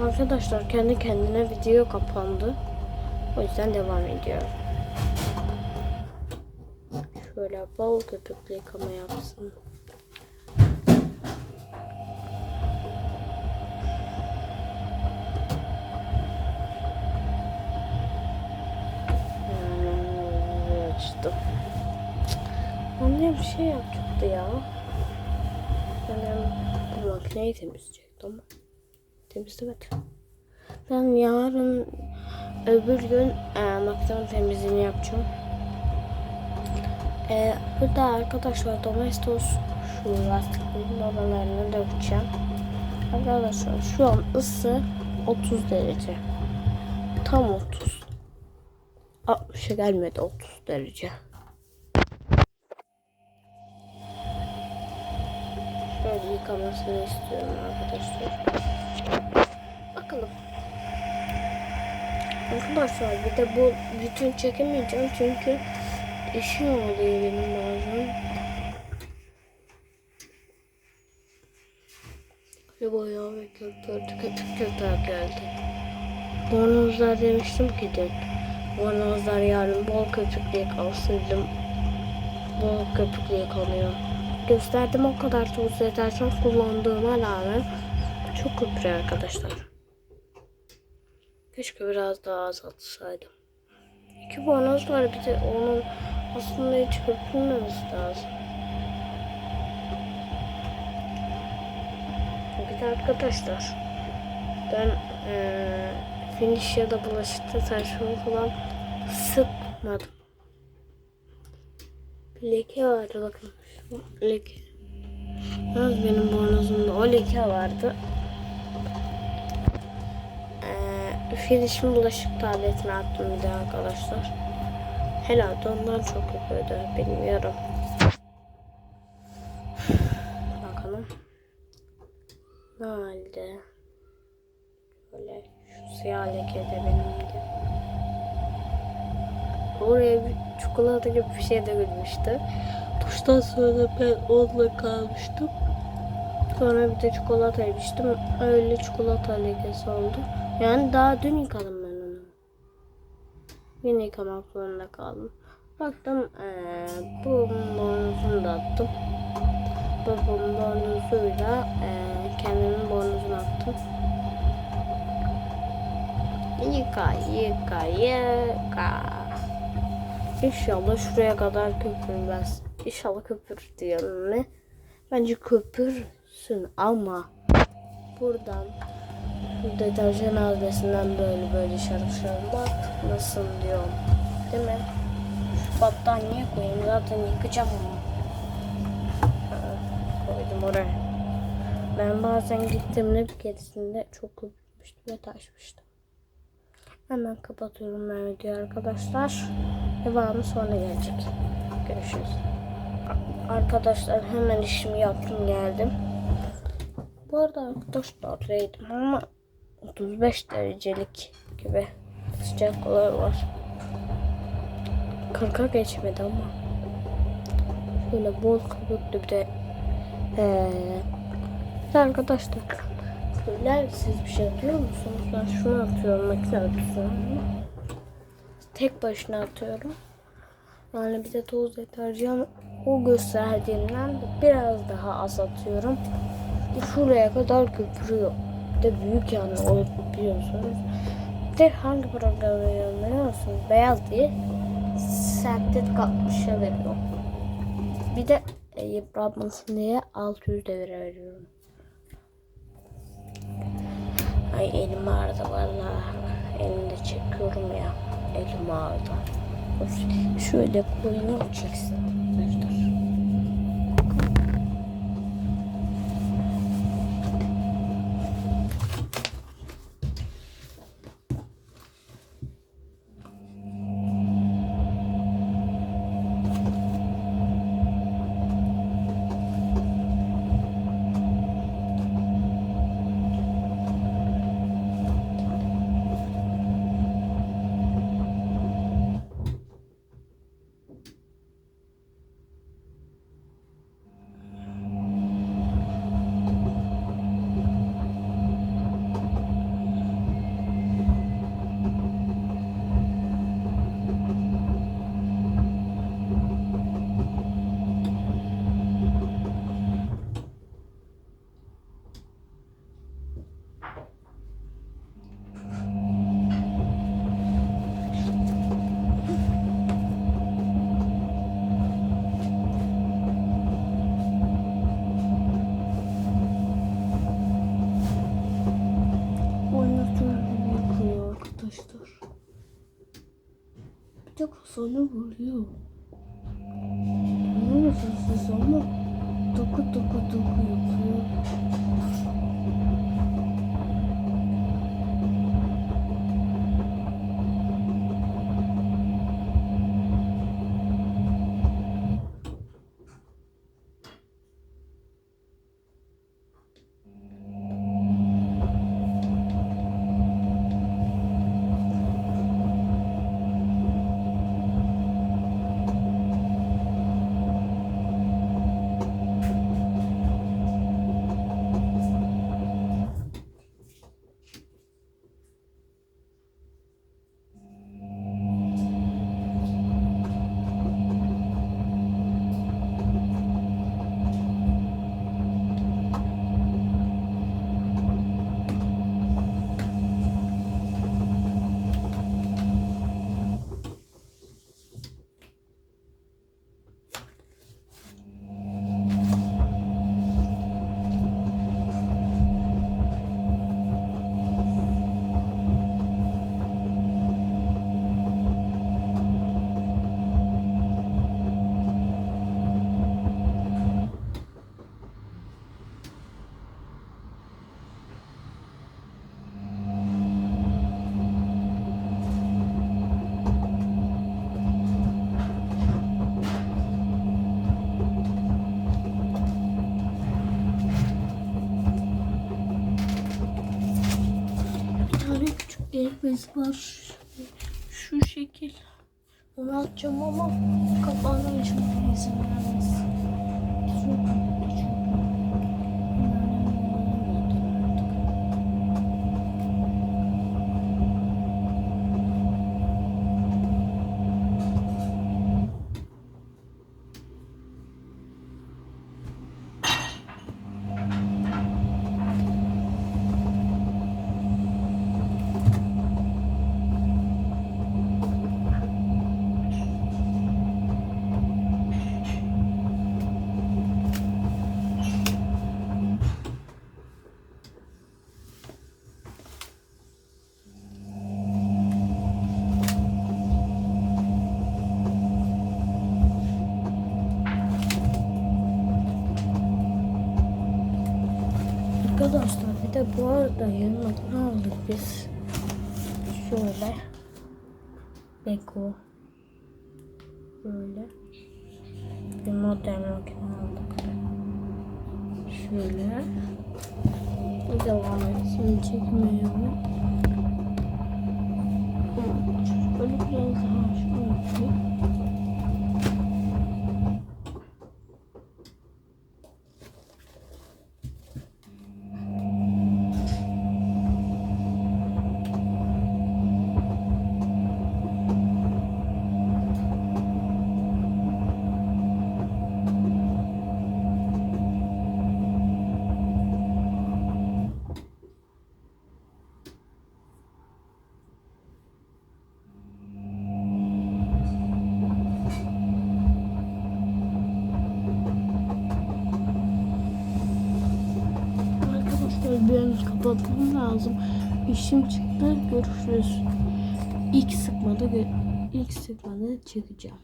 Arkadaşlar kendi kendine video kapandı. O yüzden devam ediyor. Şöyle bol köpüklü yıkama yapsın. Hmm, açtım. Annem bir şey yapacaktı ya. Annem bu makineyi temizleyecekti ama temizlemedi. Ben yarın öbür gün e, makine temizliğini yapacağım. E, burada arkadaşlar domestos şu lastiklerin oralarını dökeceğim. Arkadaşlar şu an ısı 30 derece. Tam 30. 60'a gelmedi 30 derece. Şöyle yıkamasını istiyorum arkadaşlar. Bakalım. Arkadaşlar bir de bu bütün çekemeyeceğim çünkü işim oluyor benim bazen. Ve boya ve köpürdü köpük köpüğe geldi. Bornozlar demiştim ki de bornozlar yarın bol köpüklü yıkansın dedim. Bol köpüklü yıkanıyor. Gösterdim o kadar toz deterjan kullandığıma rağmen çok köpürüyor arkadaşlar. Keşke biraz daha azaltsaydım. İki bornoz var bir de onun aslında hiç köpürmemesi lazım. Bir de arkadaşlar ben eee finish ya da bulaşıkta saçma falan sıkmadım. Bir leke vardı bakın. Şu leke. Yalnız benim bornozumda o leke vardı. Finish'in bulaşık tabletine attım bir de arkadaşlar. Herhalde ondan çok yapıyordu. Bilmiyorum. Bakalım. Ne halde? Böyle şu siyah leke de benimdi. Oraya bir çikolata gibi bir şey de gülmüştü. Duştan sonra ben onunla kalmıştım. Sonra bir de çikolata yemiştim. Öyle çikolata lekesi oldu. Yani daha dün yıkadım ben onu. Yine yıkamak zorunda kaldım. Baktım ee, bu bornozunu da attım. Babamın bornozuyla ee, kendimin bornozunu attım. Yıka yıka yıka. İnşallah şuraya kadar köpürmez. İnşallah köpür diyorum ne? Bence köpürsün ama buradan bu deterjan haznesinden böyle böyle şarıl şarıl bakmasın diyorum. Değil mi? Battaniye koyayım zaten yıkacağım onu. Koydum oraya. Ben bazen gittiğimde bir keresinde çok köpürmüştüm ve taşmıştım. Hemen kapatıyorum ben videoyu arkadaşlar. Devamı sonra gelecek. Görüşürüz. Arkadaşlar hemen işimi yaptım geldim. Bu arada arkadaşlar reydim ama 35 derecelik gibi sıcaklığı var. 40'a geçmedi ama. Şöyle bol köpüklü bir de ee, arkadaşlar Söyler siz bir şey atıyor musunuz? Ben şunu atıyorum makine atıyorum. Tek başına atıyorum. Yani bir de toz deterjan o gösterdiğimden de biraz daha az atıyorum. Şuraya kadar köpürüyor. De büyük yani o biliyorsunuz. De hangi programı biliyor musunuz? Beyaz diye sentetik 60'a veriyor. Bir de e, yıpranmasın diye 600 devre veriyorum. Ay elim ağrıdı vallahi. Elimde çekiyorum ya. Elim ağrıdı. Şöyle koyayım çeksin. Arkadaşlar. Sana vuruyor. Siz ama doku doku doku yapıyor. Elbise var. Şu şekil. Onu atacağım ama kapağını açmaya izin vermez. Çok Arkadaşlar bir de bu arada yanına aldık biz. Şöyle. Beko. Böyle. Bir modern makine aldık. Şöyle. Devam etsin çekmiyor. Böyle biraz daha yapayım. Biraz kapatmam lazım. İşim çıktı. Görüşürüz. İlk sıkmada ilk sıkmada çıkacağım.